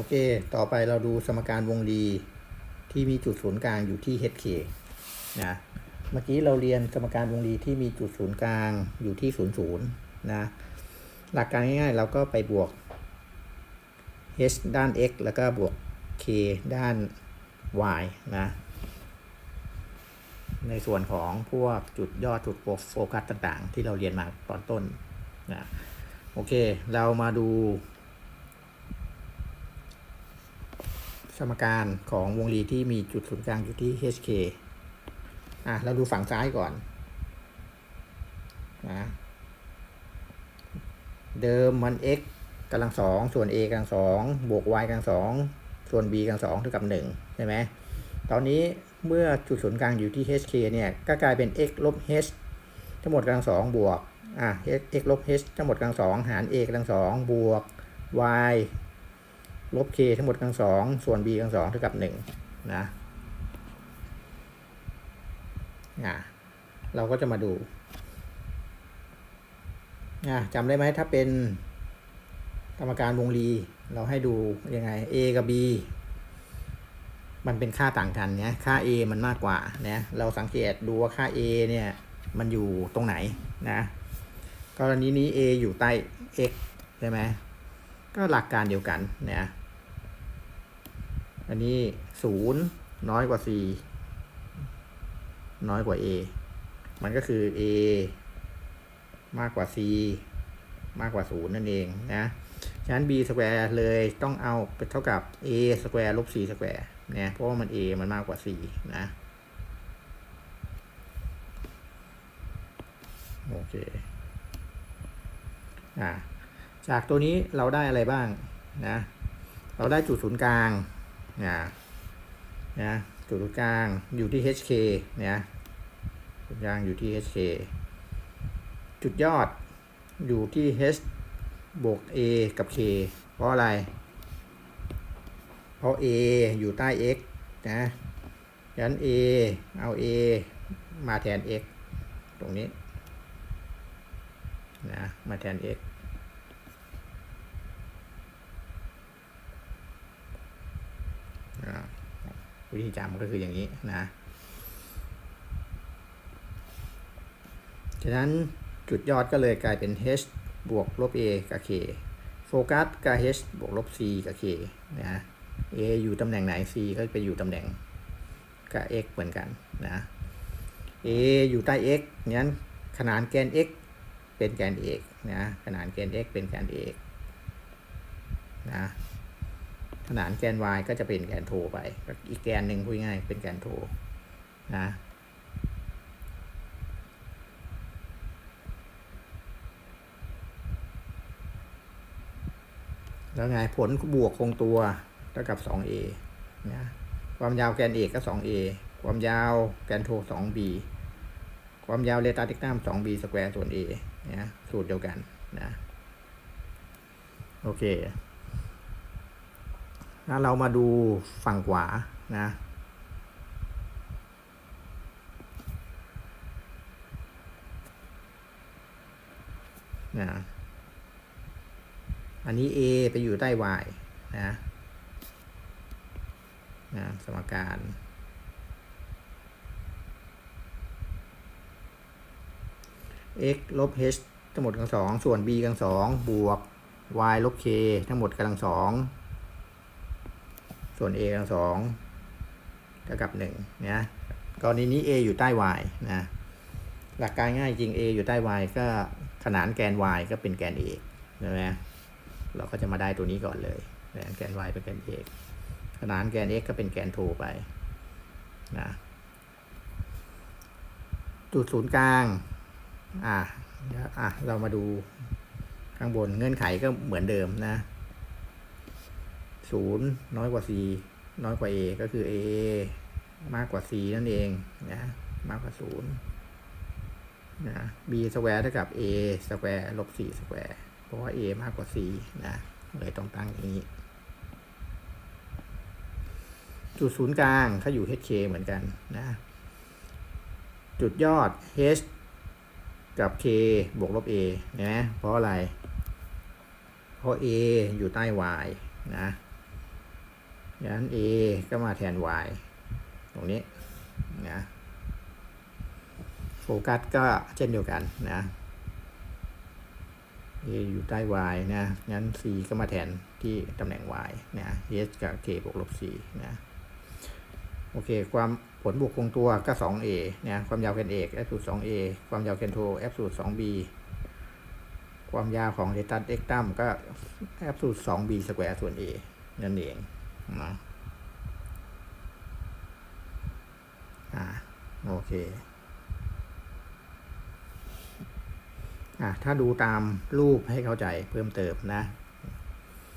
โอเค ต่อไปเราดูสมการวงรีที่มีจุดศูนย์กลางอยู่ที่ hk นะ เมื่อกี้เราเรียนสมการวงรีที่มีจุดศูนย์กลางอยู่ที่00นะ หลักการง่ายๆ เราก็ไปบวก h ด้าน x แล้วก็บวก k ด้าน y นะ ในส่วนของพวกจุดยอดจุดโฟกัสต่างๆ ที่เราเรียนมาตอนต้นนะ โอเค เรามาดู สมการของวงรีที่มีจุดศูนย์กลางอยู่ที่ hk อะเราดูฝั่งซ้ายก่อนนะเดิมมัน x กำลังสองส่วน a กำลังสองบวก y กำลังสองส่วน b กำลังสองเท่ากับหนึ่งใช่ไหมตอนนี้เมื่อจุดศูนย์กลางอยู่ที่ hk เนี่ยก็กลายเป็น x ลบ h ทั้งหมดกำลังสองบวกอะ x ลบ h ทั้งหมดกำลังสองหาร a กำลังสองบวก y ลบ k ทั้งหมดกำลังสองส่วน b กำลังสองเท่ากับหนึ่งนะอะเราก็จะมาดูอะจำได้ไหมถ้าเป็นกรรมการวงรี เราให้ดูยังไง a กับ b มันเป็นค่าต่างกันเนี่ยค่า a มันมากกว่านะเราสังเกตดูว่าค่า a เนี่ยมันอยู่ตรงไหนนะกรณีนี้ a อยู่ใต้ x ใช่ไหมก็หลักการเดียวกันนะ อันนี้ศูนย์น้อยกว่า c น้อยกว่า a มันก็คือ a มากกว่า c มากกว่าศูนย์นั่นเองนะฉะนั้น b สแควร์เลยต้องเอาเป็นเท่ากับ a สแควร์ลบ c สแควร์เนี่ยเพราะว่ามัน a มันมากกว่า c นะ โอเค อ่า จากตัวนี้เราได้อะไรบ้างนะ เราได้จุดศูนย์กลาง นะนะจุดกลางอยู่ที่ hk นะจุดกลางอยู่ที่ hk จุดยอดอยู่ที่ h บวก a กับ k เพราะอะไร เพราะ a อยู่ใต้ x นะฉะนั้น a เอา a มาแทน x ตรงนี้นะมาแทน x อ่า วิธีจำก็คืออย่างนี้นะฉะนั้นจุดยอดก็เลยกลายเป็น h บวกลบ a กับ k โฟกัสกับ h บวกลบ c กับ k นะ a อยู่ตำแหน่งไหน c ก็ไปอยู่ตำแหน่งกับ x เหมือนกันนะ a อยู่ใต้ x งั้นขนานแกน x เป็นแกนเอกนะ ขนานแกน x เป็นแกนเอกนะ ขนานแกน y ก็จะเป็นแกนโทไป อีกแกนหนึ่งพูดง่ายเป็นแกนโทนะแล้วไงผลบวกคงตัวเท่ากับ 2a นะความยาวแกนเอกก็ 2a ความยาวแกนโท 2b ความยาวเรตาติกนัม 2b สแควร์ส่วน a นะสูตรเดียวกันนะโอเค แล้วเรามาดูฝั่งขวานะนะอันนี้ a ไปอยู่ใต้ y นะนะสมการ x ลบ h ทั้งหมดกำลังสอง ส่วน b กำลังสอง บวก y ลบ k ทั้งหมดกำลังสอง ส่วน a กำลังสองเท่ากับหนึ่งนะกรณีนี้ a อยู่ใต้ y นะหลักการง่ายจริง a อยู่ใต้ y ก็ขนานแกน y ก็เป็นแกน a ใช่ไหมเราก็จะมาได้ตัวนี้ก่อนเลยแกน y เป็นแกน a ขนานแกน x ก็เป็นแกนโทไปนะจุดศูนย์กลาง อะอะ เรามาดูข้างบนเงื่อนไขก็เหมือนเดิมนะ ศูนย์น้อยกว่า c น้อยกว่า a ก็คือ a มากกว่า c นั่นเองนะมากกว่าศูนย์นะ b สแควร์เท่ากับ a สแควร์ลบ c สแควร์เพราะว่า a มากกว่า c นะเลยต้องตั้งอย่างนี้ จุดศูนย์กลางถ้าอยู่ hk เหมือนกันนะ จุดยอด h กับ k บวกลบ a นะเพราะอะไร เพราะ a อยู่ใต้ y นะ ดังนั้น a ก็มาแทน y ตรงนี้นะโฟกัสก็เช่นเดียวกันนะ a อยู่ใต้ y นะงั้น c ก็มาแทนที่ตำแหน่ง y นะ h กับ k บวกลบ c นะโอเค ความผลบวกคงตัวก็ 2a นะความยาวแกนเอก f สูตร 2a ความยาวแกนโท f สูตร 2b ความยาวของเดตัสเอ็กตัมก็ f สูตร 2b สแควร์ส่วน a นั่นเอง นะอ่าโอเคอะถ้าดูตามรูปให้เข้าใจเพิ่มเติมนะ